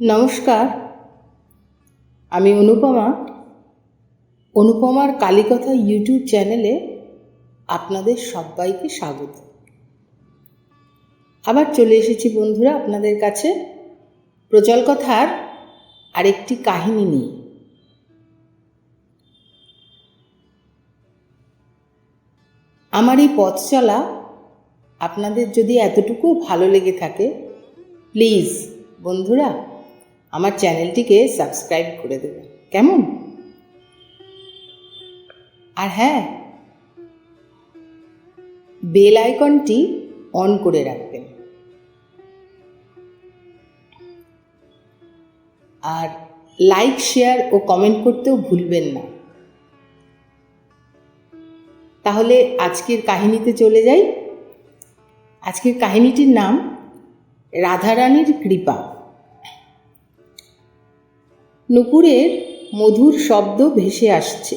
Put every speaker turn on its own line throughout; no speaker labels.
নমস্কার, আমি অনুপমা। অনুপমার কালীকথা ইউটিউব চ্যানেলে আপনাদের সবাইকে স্বাগত। আবার চলে এসেছি বন্ধুরা আপনাদের কাছে প্রচল কথার আরেকটি কাহিনী নিয়ে। আমার এই পথ চলা আপনাদের যদি এতটুকু ভালো লেগে থাকে, প্লিজ বন্ধুরা আমার চ্যানেলটিকে সাবস্ক্রাইব করে দেবেন কেমন? আর হ্যাঁ বেল আইকনটি অন করে রাখবেন। আর লাইক, শেয়ার ও কমেন্ট করতেও ভুলবেন না। তাহলে আজকের কাহিনীতে চলে যাই। আজকের কাহিনীটির নাম রাধারানীর কৃপা। নুপুরের মধুর শব্দ ভেসে আসছে।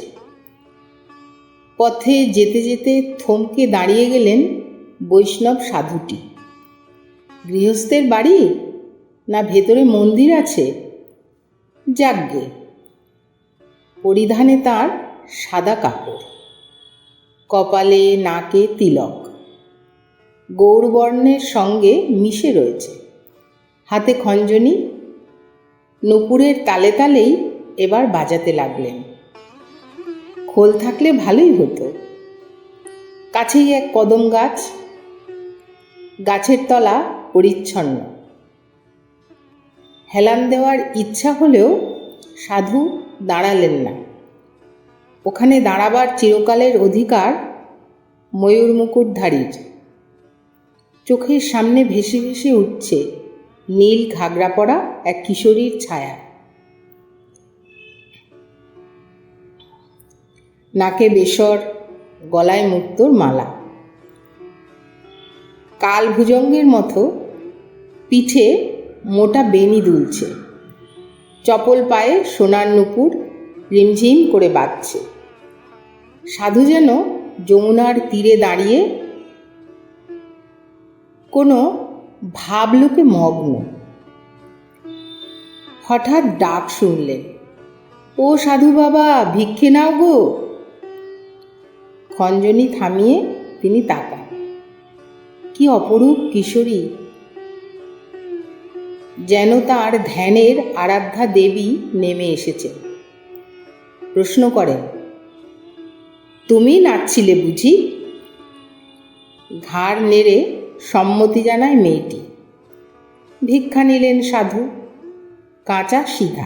পথে যেতে যেতে থমকে দাঁড়িয়ে গেলেন বৈষ্ণব সাধুটি। গৃহস্থের বাড়ি? না ভেতরে মন্দির আছে? যাগ্গে। পরিধানে তার সাদা কাপড়। কপালে নাকে তিলক। গৌরবর্ণের সঙ্গে মিশে রয়েছে। হাতে খঞ্জনি নুপুরের তালে তালেই এবার বাজাতে লাগলেন। খোল থাকলে ভালোই হতো। কাছেই এক কদম গাছ, গাছের তলা পরিচ্ছন্ন। হেলান দেওয়ার ইচ্ছা হলেও সাধু দাঁড়ালেন না। ওখানে দাঁড়াবার চিরকালের অধিকার ময়ূর মুকুটধারীর। চোখের সামনে ভেসে ভেসে উঠছে নীল ঘাগরা পরা এক কিশোরীর ছায়া। নাকে বেসর, গলায় মুক্তোর মালা। কাল ভুজঙ্গের মতো পিঠে মোটা বেনি দুলছে। চপল পায়ে সোনার নুপুর রিমঝিম করে বাজছে সাধু যেন যমুনার তীরে দাঁড়িয়ে কোনো ভাবলোকে মগ্ন। হঠাৎ ডাক শুনলেন ও সাধু বাবা, ভিক্ষে নাও গো। খঞ্জনি থামিয়ে তিনি তাকান। কি অপরূপ কিশোরী, যেন তার ধ্যানের আরাধ্যা দেবী নেমে এসেছে। প্রশ্ন করেন তুমি নাচছিলে বুঝি? ঘাড় নেড়ে সম্মতি মেয়েটি। ভিক্ষা নিলেন সাধু, কাঁচা সিধা।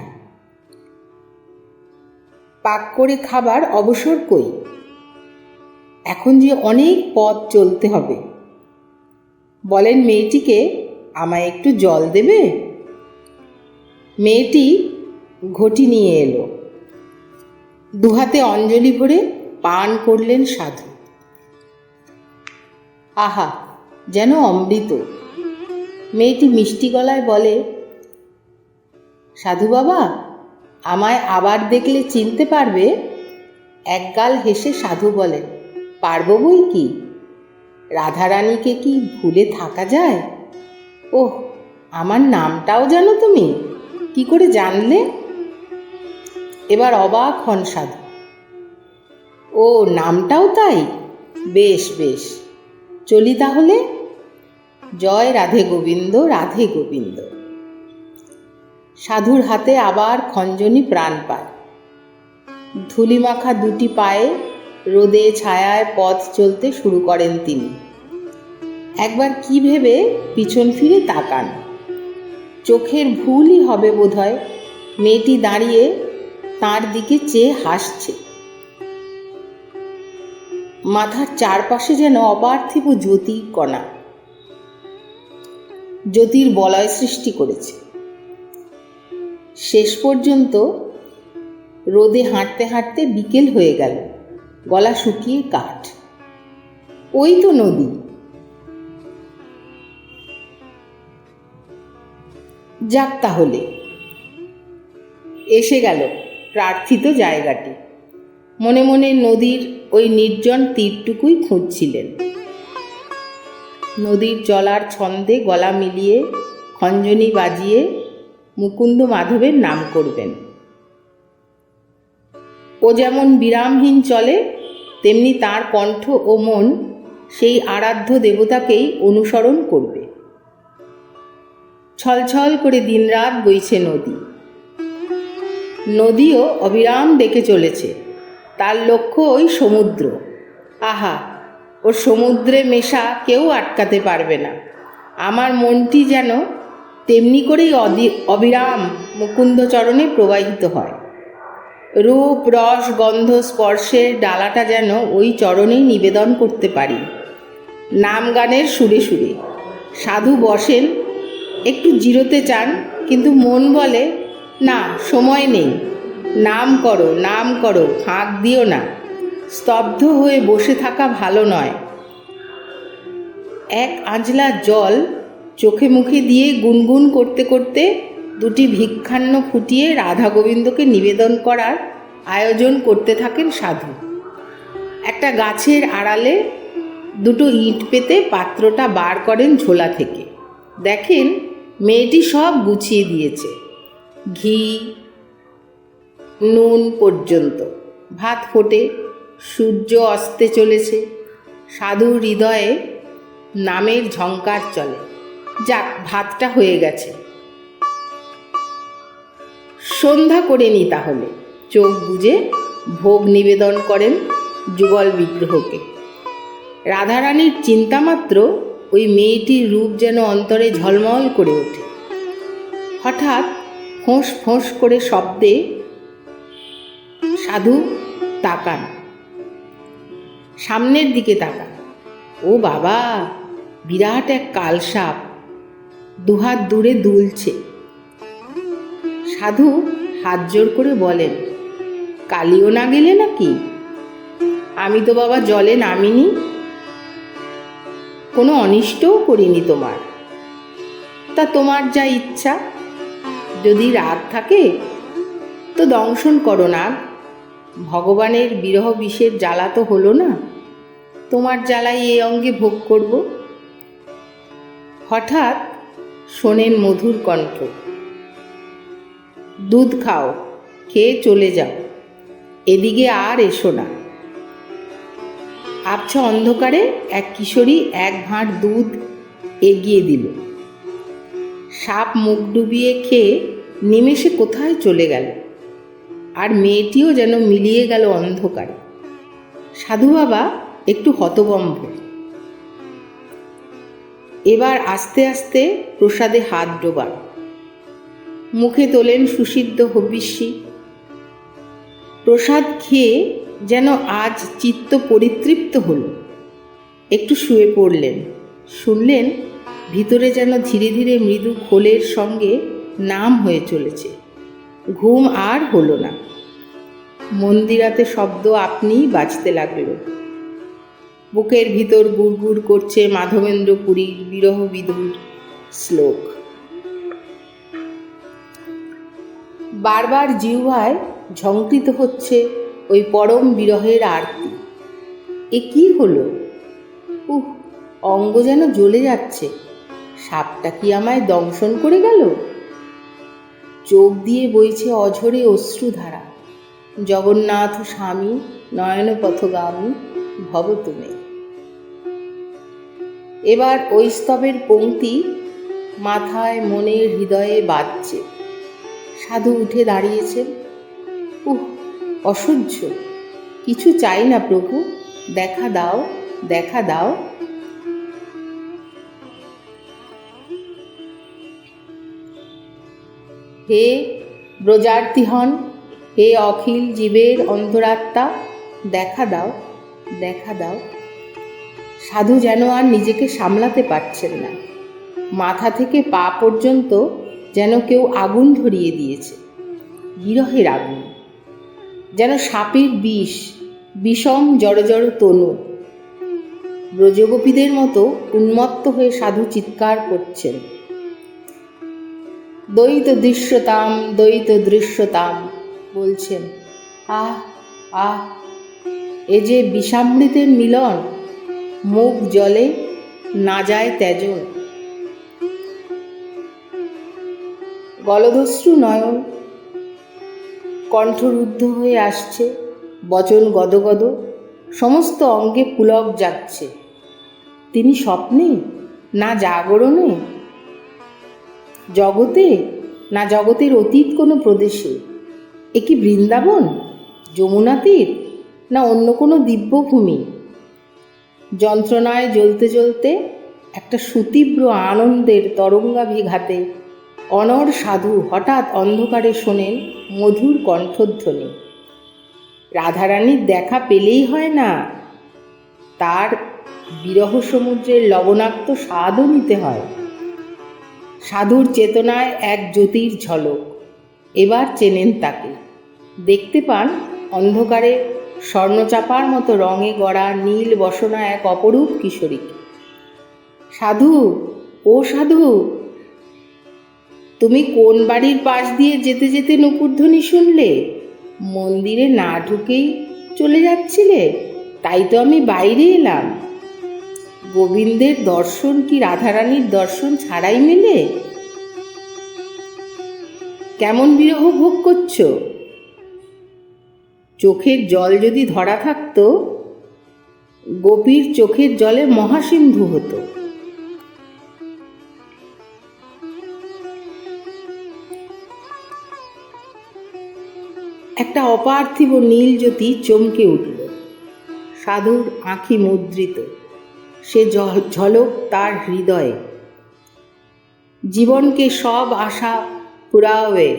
পাক করে খাবার অবসর কই? এখন যে অনেক পথ চলতে হবে। বলেন মেয়েটিকে, আমায় একটু জল দেবে? মেয়েটি ঘটি নিয়ে এলো। দুহাতে অঞ্জলি ভরে পান করলেন সাধু। আহা যেন অমৃত। মেয়েটি মিষ্টি গলায় বলে, সাধু বাবা, আমায় আবার দেখলে চিনতে পারবে? একগাল হেসে সাধু বলেন পারব বই কি? রাধারানীকে কি ভুলে থাকা যায়? ওহ, আমার নামটাও জানো তুমি? কি করে জানলে? এবার অবাক হন সাধু। ও, নামটাও তাই? বেশ বেশ। চলি তাহলে। জয় রাধে গোবিন্দ রাধে গোবিন্দ। সাধুর হাতে আবার খঞ্জনি প্রাণ পায়। ধুলিমাখা দুটি পায়ে রোদে ছায়ায় পথ চলতে শুরু করেন তিনি। একবার কি ভেবে পিছন ফিরে তাকান। চোখের ভুলই হবে বোধহয়। মেয়েটি দাঁড়িয়ে তার দিকে চেয়ে হাসছে। মাথার চারপাশে যেন অপার্থিব জ্যোতি কণা। জ্যোতির বলয় সৃষ্টি করেছে। শেষ পর্যন্ত রোদে হাঁটতে হাঁটতে বিকেল হয়ে গেল। গলা শুকিয়ে কাঠ। ওই তো নদী। যাক তাহলে। এসে গেল প্রার্থিত জায়গাটি। মনে মনে নদীর ওই নির্জন তীরটুকুই খুঁজছিলেন। নদীর জলার ছন্দে গলা মিলিয়ে খঞ্জনি বাজিয়ে মুকুন্দ মাধবের নাম করবেন। ও যেমন বিরামহীন চলে, তেমনি তার কণ্ঠ ও মন সেই আরাধ্য দেবতাকেই অনুসরণ করবে। ছলছল করে দিনরাত বইছে নদী। নদীও অবিরাম ডেকে চলেছে। তার লক্ষ্য ওই সমুদ্র। আহা, ও সমুদ্রে মেশা কেউ আটকাতে পারবে না। আমার মনটি যেন তেমনি করেই অদি- অবিরাম মুকুন্দ চরণে প্রবাহিত হয়। রূপ, রস, গন্ধ স্পর্শের ডালাটা যেন ওই চরণেই নিবেদন করতে পারি। নাম গানের সুরে সুরে। সাধু বসেন, একটু জিরোতে চান কিন্তু মন বলে, না, সময় নেই। নাম করো নাম করো, ফাঁক দিও না। স্তব্ধ হয়ে বসে থাকা ভালো নয়। এক আঁজলা জল চোখে মুখে দিয়ে গুনগুন করতে করতে দুটি ভিক্ষান্ন ফুটিয়ে রাধা গোবিন্দকে নিবেদন করার আয়োজন করতে থাকেন সাধু। একটা গাছের আড়ালে দুটো ইট পেতে পাত্রটা বার করেন ঝোলা থেকে। দেখেন, মেয়েটি সব গুছিয়ে দিয়েছে। ঘি নুন পর্যন্ত। ভাত ফোটে, সূর্য অস্তে চলেছে সাধু হৃদয়ে নামের ঝঙ্কার চলে। যাক, ভাতটা হয়ে গেছে। সন্ধ্যা করে নি তাহলে। চোখ বুজে ভোগ নিবেদন করেন যুগল বিগ্রহকে। রাধারানীর চিন্তামাত্র ওই মেয়েটির রূপ যেন অন্তরে ঝলমল করে ওঠে। হঠাৎ ফোঁস ফোঁস করে শব্দে সাধু তাকান। সামনের দিকে তাকান। ও বাবা, বিরাট এক কালসাপ। দুহাত দূরে দুলছে। সাধু হাত জোর করে বলেন, কালিও না গেলে নাকি? আমি তো বাবা জলে নামিনি। কোনো অনিষ্টও করিনি তোমার। তা তোমার যা ইচ্ছা। যদি রাগ থাকে, তো দংশন করো না ভগবানের বিরহ বিষের জ্বালা তো হলো না। তোমার জ্বালাই এই অঙ্গে ভোগ করব। হঠাৎ শোনেন মধুর কণ্ঠ। দুধ খাও, খেয়ে চলে যাও। এদিকে আর এসো না। আবছা অন্ধকারে এক কিশোরী এক ভাঁড় দুধ এগিয়ে দিল। সাপ মুখ ডুবিয়ে খেয়ে নিমেষে কোথায় চলে গেল? আর মেয়েটিও যেন মিলিয়ে গেল অন্ধকারে। সাধু বাবা একটু হতবম্ব এবার আস্তে আস্তে প্রসাদে হাত ডোবান মুখে তোলেন সুসিদ্ধ হবিষ্যি। প্রসাদ খেয়ে যেন আজ চিত্ত পরিতৃপ্ত হল। একটু শুয়ে পড়লেন। শুনলেন ভিতরে যেন ধীরে ধীরে মৃদু খোলের সঙ্গে নাম হয়ে চলেছে। ঘুম আর হলো না। মন্দিরাতে শব্দ আপনিই বাজতে লাগল। বুকের ভিতর গুড়গুড় করছে মাধবেন্দ্র পুরীর বিরহ বিদুর শ্লোক। বারবার জিহ্বায় ঝঙ্কৃত হচ্ছে ওই পরম বিরহের আরতি। এ কি হলো? উহ, অঙ্গ যেন জ্বলে যাচ্ছে। সাপটা কি আমায় দংশন করে গেল? চোখ দিয়ে বইছে অঝরে অশ্রুধারা। জগন্নাথ স্বামী নয়ন পথগামী ভব তুমি। এবার ওই স্তবের পংক্তি মাথায় মনে হৃদয়ে বাজছে। সাধু উঠে দাঁড়িয়েছেন উহ, অসহ্য। কিছু চাই না প্রভু। দেখা দাও দেখা দাও। হে ব্রজার্থী হন, হে অখিল জীবের অন্তরাত্মা দেখা দাও দেখা দাও। সাধু যেন আর নিজেকে সামলাতে পারছেন না। মাথা থেকে পা পর্যন্ত যেন কেউ আগুন ধরিয়ে দিয়েছে। বিরহের আগুন। যেন সাপের বিষ, বিষম জড় জড় তনু। ব্রজগোপীদের মতো উন্মত্ত হয়ে সাধু চিৎকার করছেন। দ্বৈত দৃশ্যতাম দ্বৈত দৃশ্যতাম বলছেন। আহ আহ, এ যে বিষামৃতের মিলন, মুখ জলে না যায় ত্যাজন গলদস্রু নয়ন, কণ্ঠরুদ্ধ হয়ে আসছে, বচন গদগদ, সমস্ত অঙ্গে পুলক যাচ্ছে। তিনি স্বপ্নে না জাগরণে জগতে না জগতের অতীত কোনো প্রদেশে? এ কি বৃন্দাবন? যমুনা তীর? না অন্য কোনো দিব্যভূমি? যন্ত্রণায় জ্বলতে জ্বলতে একটা সুতীব্র আনন্দের তরঙ্গাভিঘাতে অনর সাধু হঠাৎ অন্ধকারে শোনেন মধুর কণ্ঠধ্বনি। রাধারানীর দেখা পেলেই হয় না। তার বিরহ সমুদ্রের লবণাক্ত স্বাদও নিতে হয়। সাধুর চেতনায় এক জ্যোতির ঝলক। এবার চেনেন তাকে। দেখতে পান অন্ধকারে স্বর্ণচাপার মতো রঙে গড়া নীল বসনা এক অপরূপ কিশোরীকে। সাধু, ও সাধু! তুমি কোন বাড়ির পাশ দিয়ে যেতে যেতে নুপুরধ্বনি শুনলে? মন্দিরে না ঢুকেই চলে যাচ্ছিলে? তাই তো আমি বাইরে এলাম। গোবিন্দের দর্শন কি রাধারানীর দর্শন ছাড়াই মেলে? কেমন বিরহ ভোগ করছ? চোখের জল যদি ধরা থাকতো, গোপীর চোখের জলে মহাসিন্ধু হতো। একটা অপার্থিব নীল জ্যোতি চমকে উঠল। সাধুর আঁখি মুদ্রিত। সে ঝলক তার হৃদয়ে। জীবনকে সব আশা পুরাবে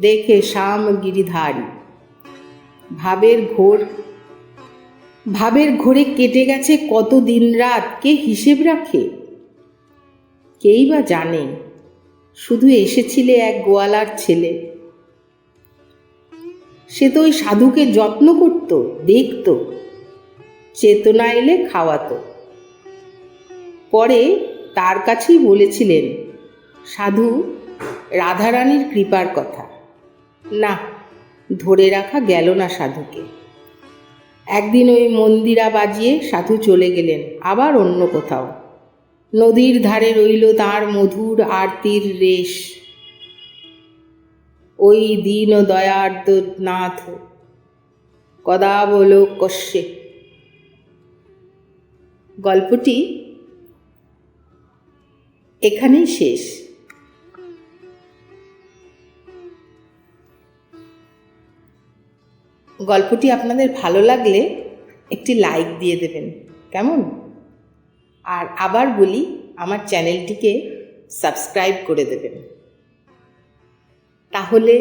দেখে শ্যাম গিরিধারী। ভাবের ঘোর, ভাবের ঘোরে কেটে গেছে কত দিন রাত, কে হিসেব রাখে? কেই বা জানে, শুধু এসেছিলে এক গোয়ালার ছেলে। সে তো ওই সাধুকে যত্ন করত, দেখত, চেতনা এলে খাওয়াতো। পরে তার কাছেই বলেছিলেন, সাধু, রাধারানীর কৃপার কথা। না, ধরে রাখা গেল না সাধুকে। একদিন ওই মন্দিরা বাজিয়ে সাধু চলে গেলেন আবার অন্য কোথাও। নদীর ধারে রইল তার মধুর আরতির রেশ। ওই দীন দয়ার্দ নাথ কদাবলোক কশ্যে। গল্পটি এখানেই শেষ। গল্পটি আপনাদের ভালো লাগলে একটি লাইক দিয়ে দেবেন, কেমন? আর আবার বলি, আমার চ্যানেলটিকে সাবস্ক্রাইব করে দেবেন। তাহলে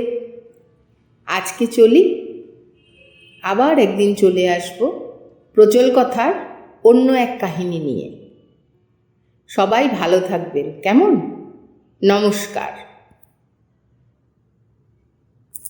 আজকে চলি, আবার একদিন চলে আসব প্রচল কথার অন্য এক কাহিনী নিয়ে। সবাই ভালো থাকবেন। কেমন? নমস্কার।